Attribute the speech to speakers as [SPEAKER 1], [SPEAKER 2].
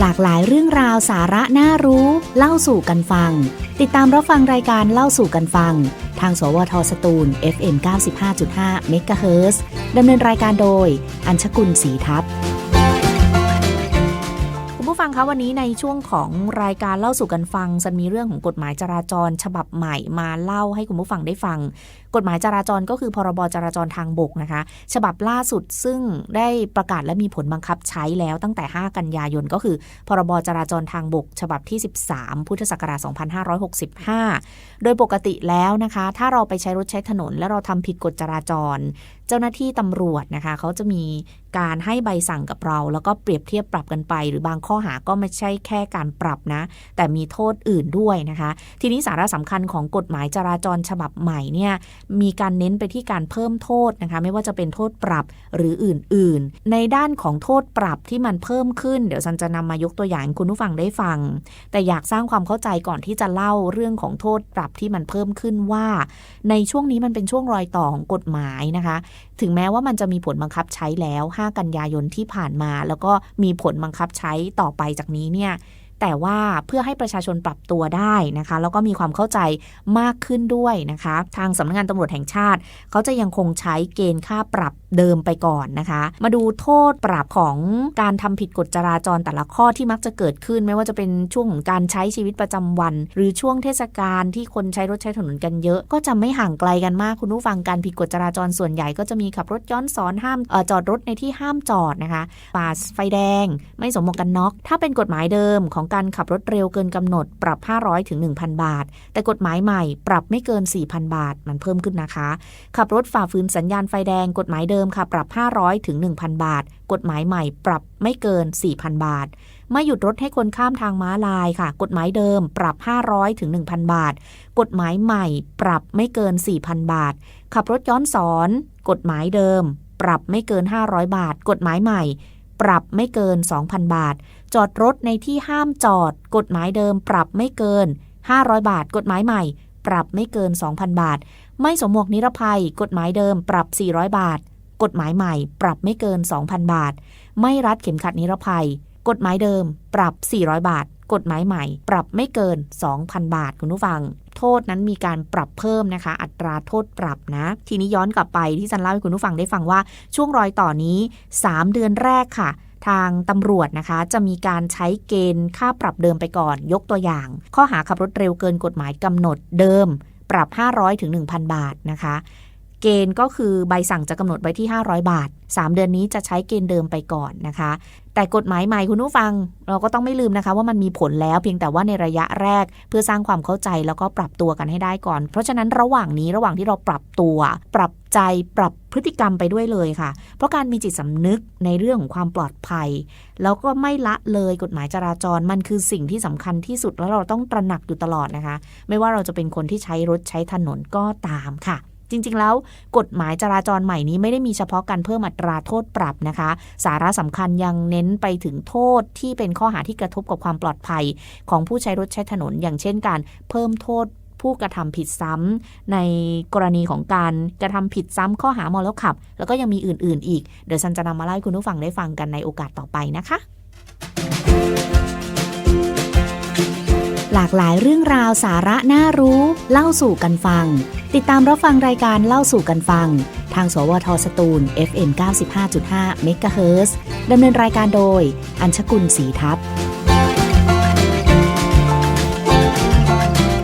[SPEAKER 1] หลากหลายเรื่องราวสาระน่ารู้ เล่าสู่กันฟัง ติดตามรับฟังรายการเล่าสู่กันฟัง ทาง สวทสตูล FM 95.5เมกะเฮิรตซ์ดำเนินรายการโดย อัญชกุลศรีทัพ
[SPEAKER 2] ฟังคะวันนี้ในช่วงของรายการเล่าสู่กันฟังจะมีเรื่องของกฎหมายจราจร ฉบับใหม่มาเล่าให้คุณผู้ฟังได้ฟัง กฎหมายจราจรก็คือพรบจราจรทางบกนะคะ ฉบับล่าสุดซึ่งได้ประกาศและมีผลบังคับใช้แล้วตั้งแต่ 5 กันยายนก็คือ พรบจราจรทางบก ฉบับที่ 13 พุทธศักราช2565 โดยปกติแล้วนะคะ ถ้าเราไปใช้รถใช้ถนน แล้วเราทำผิดกฎจราจร เจ้าหน้าที่ตำรวจนะคะ เขาจะมีการให้ใบสั่งกับเรา แล้วก็เปรียบเทียบปรับกันไป หรือบางข้อหาก็ไม่ใช่แค่การปรับนะ แต่มีโทษอื่นด้วยนะคะ ทีนี้สาระสำคัญของกฎหมายจราจรฉบับใหม่เนี่ยมีการเน้นไปที่การเพิ่มโทษนะคะ ไม่ว่าจะเป็นโทษปรับหรืออื่น ๆ ในด้านของโทษปรับที่มันเพิ่มขึ้น เดี๋ยวซันจะนำมายกตัวอย่างให้คุณผู้ฟังได้ฟัง แต่อยากสร้างความเข้าใจก่อนที่จะเล่าเรื่องของโทษปรับที่มันเพิ่มขึ้นว่า ในช่วงนี้มันเป็นช่วงรอยต่อของกฎหมายนะคะถึงแม้ว่ามันจะมีผลบังคับใช้แล้ว 5 กันยายนที่ผ่านมา แล้วก็มีผลบังคับใช้ต่อไปจากนี้เนี่ย แต่ว่าเพื่อให้ประชาชนปรับตัวได้นะคะ แล้วก็มีความเข้าใจมากขึ้นด้วยนะคะ ทางสำนักงานตำรวจแห่งชาติ เขาจะยังคงใช้เกณฑ์ค่าปรับเดิมไปก่อนนะคะ มาดูโทษปรับของการทำผิดกฎจราจรแต่ละข้อที่มักจะเกิดขึ้น ไม่ว่าจะเป็นช่วงของการใช้ชีวิตประจำวัน หรือช่วงเทศกาลที่คนใช้รถใช้ถนนกันเยอะ ก็จะไม่ห่างไกลกันมากคุณผู้ฟังการผิดกฎจราจรส่วนใหญ่ก็จะมีขับรถย้อนสอนห้ามออจอดรถในที่ห้ามจอดนะคะฝ่าไฟแดง ไม่สวมหมวกกันน็อก ถ้าเป็นกฎหมายเดิมของการขับรถเร็วเกินกำหนด ปรับ 500ถึง1,000 บาท แต่กฎหมายใหม่ ปรับไม่เกิน 4,000 บาท มันเพิ่มขึ้นนะคะ ขับรถฝ่าฝืนสัญญาณไฟแดง กฎหมายเดิมค่ะ ปรับ 500ถึง1,000 บาท กฎหมายใหม่ ปรับไม่เกิน 4,000 บาทไม่หยุดรถให้คนข้ามทางม้าลายค่ะ กฎหมายเดิม ปรับ 500ถึง1,000 บาท กฎหมายใหม่ ปรับไม่เกิน 4,000 บาท ขับรถย้อนสอน กฎหมายเดิม ปรับไม่เกิน 500 บาท กฎหมายใหม่ ปรับไม่เกิน 2,000 บาท จอดรถในที่ห้ามจอด กฎหมายเดิม ปรับไม่เกิน 500 บาท กฎหมายใหม่ ปรับไม่เกิน 2,000 บาท ไม่สวมหมวกนิรภัย กฎหมายเดิม ปรับ 400 บาท กฎหมายใหม่ ปรับไม่เกิน 2,000 บาท ไม่รัดเข็มขัดนิรภัย กฎหมายเดิม ปรับ 400 บาท กฎหมายใหม่ ปรับไม่เกิน 2,000 บาท คุณผู้ฟัง โทษนั้นมีการปรับเพิ่มนะคะ อัตราโทษปรับนะ ทีนี้ย้อนกลับไปที่จันเล่าให้คุณผู้ฟังได้ฟังว่าช่วงรอยต่อนนี้ 3 เดือนแรกค่ะทางตำรวจนะคะ จะมีการใช้เกณฑ์ค่าปรับเดิมไปก่อน ยกตัวอย่าง ข้อหาขับรถเร็วเกินกฎหมายกำหนดเดิม ปรับ 500ถึง1,000 บาทนะคะ เกณฑ์ก็คือใบสั่งจะกำหนดไว้ที่ 500 บาท 3 เดือนนี้จะใช้เกณฑ์เดิมไปก่อนนะคะ แต่กฎหมายใหม่คุณผู้ฟัง เราก็ต้องไม่ลืมนะคะ ว่ามันมีผลแล้วเพียงแต่ว่าในระยะแรกเพื่อสร้างความเข้าใจแล้วก็ปรับตัวกันให้ได้ก่อน เพราะฉะนั้นระหว่างนี้ระหว่างที่เราปรับตัว ปรับใจปรับพฤติกรรมไปด้วยเลยค่ะ เพราะการมีจิตสำนึกในเรื่องของความปลอดภัย แล้วก็ไม่ละเลยกฎหมายจราจรมันคือสิ่งที่สำคัญที่สุดแล้วเราต้องตระหนักอยู่ตลอดนะคะ ไม่ว่าเราจะเป็นคนที่ใช้รถใช้ถนนก็ตามค่ะ จริง ๆ แล้วกฎหมายจราจรใหม่นี้ไม่ได้มีเฉพาะการเพิ่มอัตราโทษปรับนะคะ สาระสำคัญยังเน้นไปถึงโทษที่เป็นข้อหาที่กระทบกับความปลอดภัย ของผู้ใช้รถใช้ถนน อย่างเช่นการเพิ่มโทษผู้กระทำผิดซ้ำในกรณีของการกระทำผิดซ้ำข้อหาเมาแล้วขับ แล้วก็ยังมีอื่น ๆ อีก เดี๋ยวฉันจะนำมาเล่าให้คุณผู้ฟังได้ฟังกันในโอกาสต่อไปนะคะ
[SPEAKER 1] ลากหลายเรื่องราวสาระน่ารู้ เล่าสู่กันฟัง ติดตามรับฟังรายการเล่าสู่กันฟัง ทางสวทสตูล FM 95.5เมกะเฮิรตซ์ดำเนินรายการโดย อัญชกุลศรีทัพ